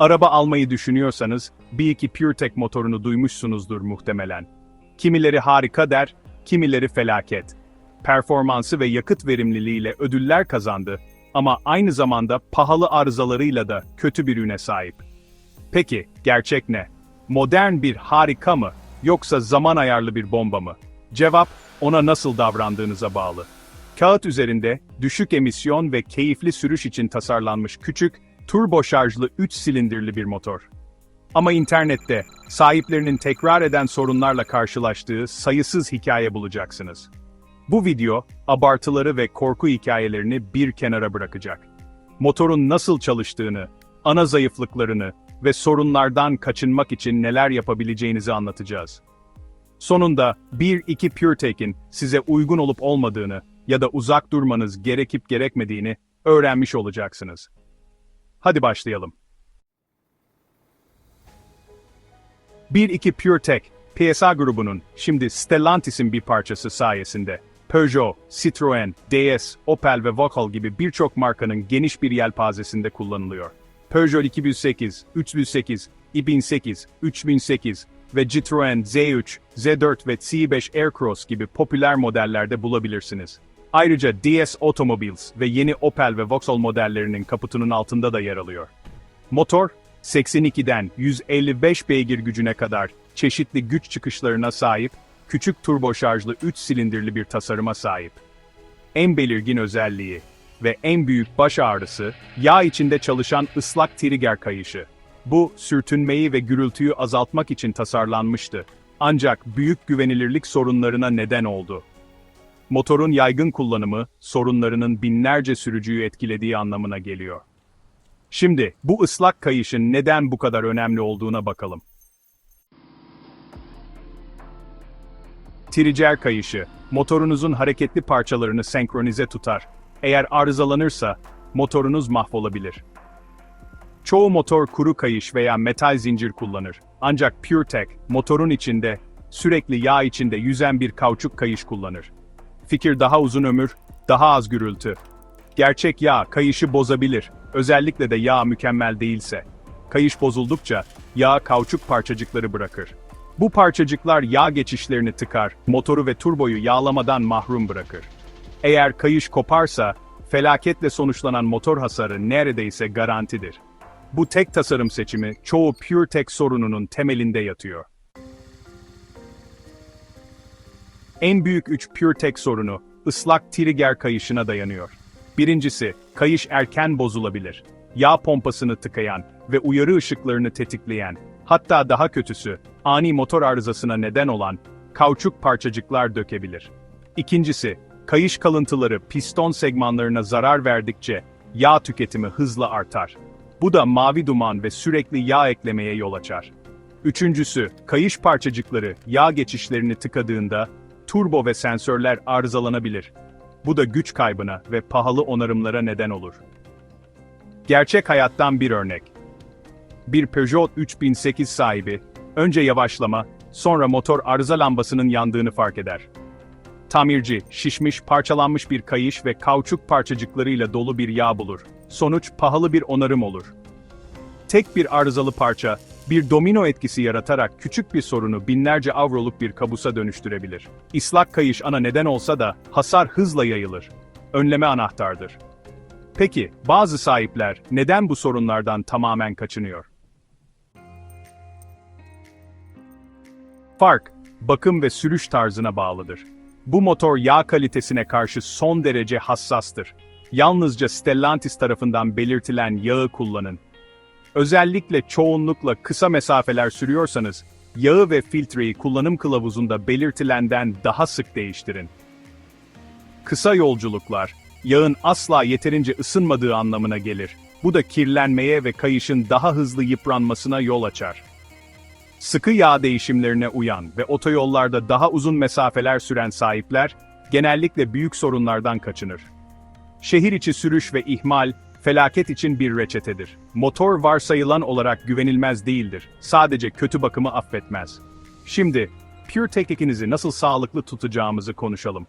Araba almayı düşünüyorsanız bir iki PureTech motorunu duymuşsunuzdur muhtemelen. Kimileri harika der, kimileri felaket. Performansı ve yakıt verimliliğiyle ödüller kazandı ama aynı zamanda pahalı arızalarıyla da kötü bir üne sahip. Peki, gerçek ne? Modern bir harika mı, yoksa zaman ayarlı bir bomba mı? Cevap, ona nasıl davrandığınıza bağlı. Kağıt üzerinde, düşük emisyon ve keyifli sürüş için tasarlanmış küçük, turbo şarjlı 3 silindirli bir motor. Ama internette, sahiplerinin tekrar eden sorunlarla karşılaştığı sayısız hikaye bulacaksınız. Bu video, abartıları ve korku hikayelerini bir kenara bırakacak. Motorun nasıl çalıştığını, ana zayıflıklarını ve sorunlardan kaçınmak için neler yapabileceğinizi anlatacağız. Sonunda 1-2 PureTech'in size uygun olup olmadığını ya da uzak durmanız gerekip gerekmediğini öğrenmiş olacaksınız. Hadi başlayalım. 1-2 PureTech, PSA grubunun, şimdi Stellantis'in bir parçası sayesinde, Peugeot, Citroën, DS, Opel ve Vauxhall gibi birçok markanın geniş bir yelpazesinde kullanılıyor. Peugeot 2008, 3008, 2008, 3008 ve Citroën Z3, Z4 ve C5 Aircross gibi popüler modellerde bulabilirsiniz. Ayrıca DS Automobiles ve yeni Opel ve Vauxhall modellerinin kaputunun altında da yer alıyor. Motor, 82'den 155 beygir gücüne kadar çeşitli güç çıkışlarına sahip, küçük turbo şarjlı 3 silindirli bir tasarıma sahip. En belirgin özelliği ve en büyük baş ağrısı, yağ içinde çalışan ıslak trigger kayışı. Bu, sürtünmeyi ve gürültüyü azaltmak için tasarlanmıştı. Ancak büyük güvenilirlik sorunlarına neden oldu. Motorun yaygın kullanımı, sorunlarının binlerce sürücüyü etkilediği anlamına geliyor. Şimdi, bu ıslak kayışın neden bu kadar önemli olduğuna bakalım. Trigger kayışı, motorunuzun hareketli parçalarını senkronize tutar. Eğer arızalanırsa, motorunuz mahvolabilir. Çoğu motor kuru kayış veya metal zincir kullanır. Ancak PureTech, motorun içinde, sürekli yağ içinde yüzen bir kauçuk kayış kullanır. Fikir daha uzun ömür, daha az gürültü. Gerçek yağ kayışı bozabilir, özellikle de yağ mükemmel değilse. Kayış bozuldukça, yağ kauçuk parçacıkları bırakır. Bu parçacıklar yağ geçişlerini tıkar, motoru ve turboyu yağlamadan mahrum bırakır. Eğer kayış koparsa, felaketle sonuçlanan motor hasarı neredeyse garantidir. Bu tek tasarım seçimi çoğu PureTech sorununun temelinde yatıyor. En büyük 3 PureTech sorunu, ıslak trigger kayışına dayanıyor. Birincisi, kayış erken bozulabilir. Yağ pompasını tıkayan ve uyarı ışıklarını tetikleyen, hatta daha kötüsü, ani motor arızasına neden olan, kauçuk parçacıklar dökebilir. İkincisi, kayış kalıntıları piston segmanlarına zarar verdikçe, yağ tüketimi hızla artar. Bu da mavi duman ve sürekli yağ eklemeye yol açar. Üçüncüsü, kayış parçacıkları yağ geçişlerini tıkadığında, turbo ve sensörler arızalanabilir. Bu da güç kaybına ve pahalı onarımlara neden olur. Gerçek hayattan bir örnek. Bir Peugeot 3008 sahibi, önce yavaşlama, sonra motor arıza lambasının yandığını fark eder. Tamirci, şişmiş, parçalanmış bir kayış ve kauçuk parçacıklarıyla dolu bir yağ bulur. Sonuç pahalı bir onarım olur. Tek bir arızalı parça, bir domino etkisi yaratarak küçük bir sorunu binlerce avroluk bir kabusa dönüştürebilir. İslak kayış ana neden olsa da hasar hızla yayılır. Önleme anahtardır. Peki, bazı sahipler neden bu sorunlardan tamamen kaçınıyor? Fark, bakım ve sürüş tarzına bağlıdır. Bu motor yağ kalitesine karşı son derece hassastır. Yalnızca Stellantis tarafından belirtilen yağı kullanın. Özellikle çoğunlukla kısa mesafeler sürüyorsanız, yağı ve filtreyi kullanım kılavuzunda belirtilenden daha sık değiştirin. Kısa yolculuklar, yağın asla yeterince ısınmadığı anlamına gelir. Bu da kirlenmeye ve kayışın daha hızlı yıpranmasına yol açar. Sıkı yağ değişimlerine uyan ve otoyollarda daha uzun mesafeler süren sahipler, genellikle büyük sorunlardan kaçınır. Şehir içi sürüş ve ihmal, felaket için bir reçetedir. Motor varsayılan olarak güvenilmez değildir. Sadece kötü bakımı affetmez. Şimdi, PureTech ekinizi nasıl sağlıklı tutacağımızı konuşalım.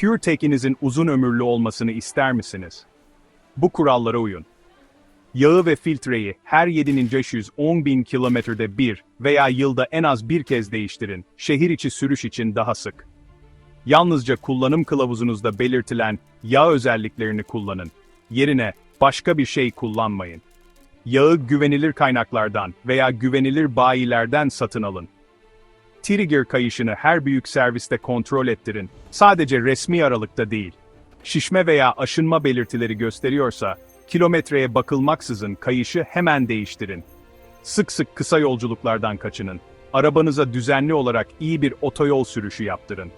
PureTech'inizin uzun ömürlü olmasını ister misiniz? Bu kurallara uyun. Yağı ve filtreyi her 7510 bin kilometrede bir veya yılda en az bir kez değiştirin. Şehir içi sürüş için daha sık. Yalnızca kullanım kılavuzunuzda belirtilen yağ özelliklerini kullanın. Yerine başka bir şey kullanmayın. Yağı güvenilir kaynaklardan veya güvenilir bayilerden satın alın. Trigger kayışını her büyük serviste kontrol ettirin. Sadece resmi aralıkta değil. Şişme veya aşınma belirtileri gösteriyorsa, kilometreye bakılmaksızın kayışı hemen değiştirin. Sık sık kısa yolculuklardan kaçının. Arabanıza düzenli olarak iyi bir otoyol sürüşü yaptırın.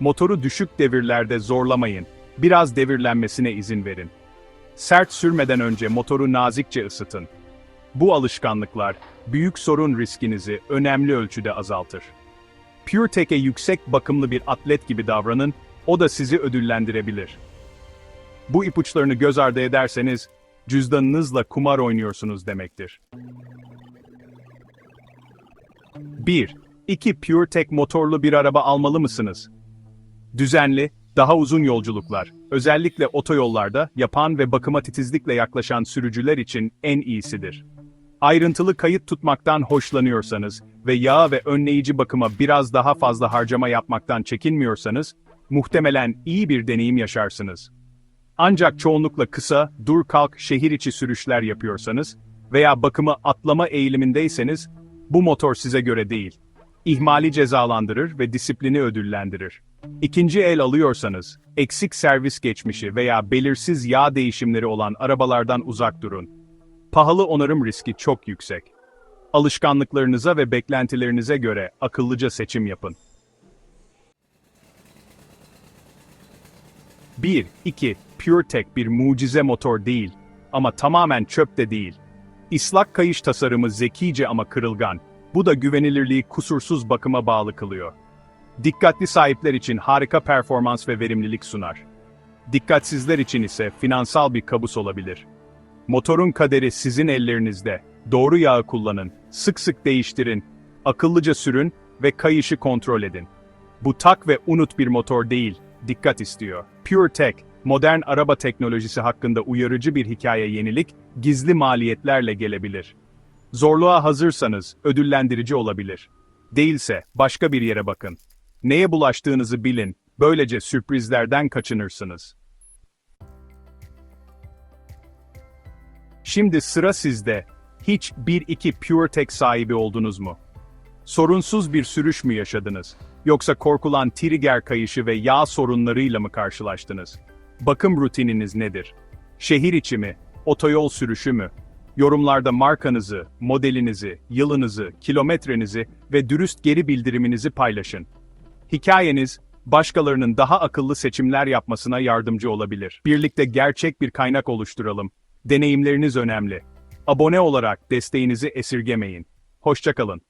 Motoru düşük devirlerde zorlamayın. Biraz devirlenmesine izin verin. Sert sürmeden önce motoru nazikçe ısıtın. Bu alışkanlıklar, büyük sorun riskinizi önemli ölçüde azaltır. PureTech'e yüksek bakımlı bir atlet gibi davranın, o da sizi ödüllendirebilir. Bu ipuçlarını göz ardı ederseniz, cüzdanınızla kumar oynuyorsunuz demektir. 1. 2. PureTech motorlu bir araba almalı mısınız? Düzenli, daha uzun yolculuklar, özellikle otoyollarda yapan ve bakıma titizlikle yaklaşan sürücüler için en iyisidir. Ayrıntılı kayıt tutmaktan hoşlanıyorsanız ve yağ ve önleyici bakıma biraz daha fazla harcama yapmaktan çekinmiyorsanız, muhtemelen iyi bir deneyim yaşarsınız. Ancak çoğunlukla kısa, dur kalk şehir içi sürüşler yapıyorsanız veya bakımı atlama eğilimindeyseniz, bu motor size göre değil. İhmali cezalandırır ve disiplini ödüllendirir. İkinci el alıyorsanız, eksik servis geçmişi veya belirsiz yağ değişimleri olan arabalardan uzak durun. Pahalı onarım riski çok yüksek. Alışkanlıklarınıza ve beklentilerinize göre akıllıca seçim yapın. 1. 2. PureTech bir mucize motor değil ama tamamen çöp de değil. İslak kayış tasarımı zekice ama kırılgan. Bu da güvenilirliği kusursuz bakıma bağlı kılıyor. Dikkatli sahipler için harika performans ve verimlilik sunar. Dikkatsizler için ise finansal bir kabus olabilir. Motorun kaderi sizin ellerinizde. Doğru yağı kullanın, sık sık değiştirin, akıllıca sürün ve kayışı kontrol edin. Bu tak ve unut bir motor değil, dikkat istiyor. PureTech, modern araba teknolojisi hakkında uyarıcı bir hikaye yenilik, gizli maliyetlerle gelebilir. Zorluğa hazırsanız ödüllendirici olabilir. Değilse başka bir yere bakın. Neye bulaştığınızı bilin, böylece sürprizlerden kaçınırsınız. Şimdi sıra sizde. Hiç 1-2 PureTech sahibi oldunuz mu? Sorunsuz bir sürüş mü yaşadınız? Yoksa korkulan trigger kayışı ve yağ sorunlarıyla mı karşılaştınız? Bakım rutininiz nedir? Şehir içi mi? Otoyol sürüşü mü? Yorumlarda markanızı, modelinizi, yılınızı, kilometrenizi ve dürüst geri bildiriminizi paylaşın. Hikayeniz, başkalarının daha akıllı seçimler yapmasına yardımcı olabilir. Birlikte gerçek bir kaynak oluşturalım. Deneyimleriniz önemli. Abone olarak desteğinizi esirgemeyin. Hoşçakalın.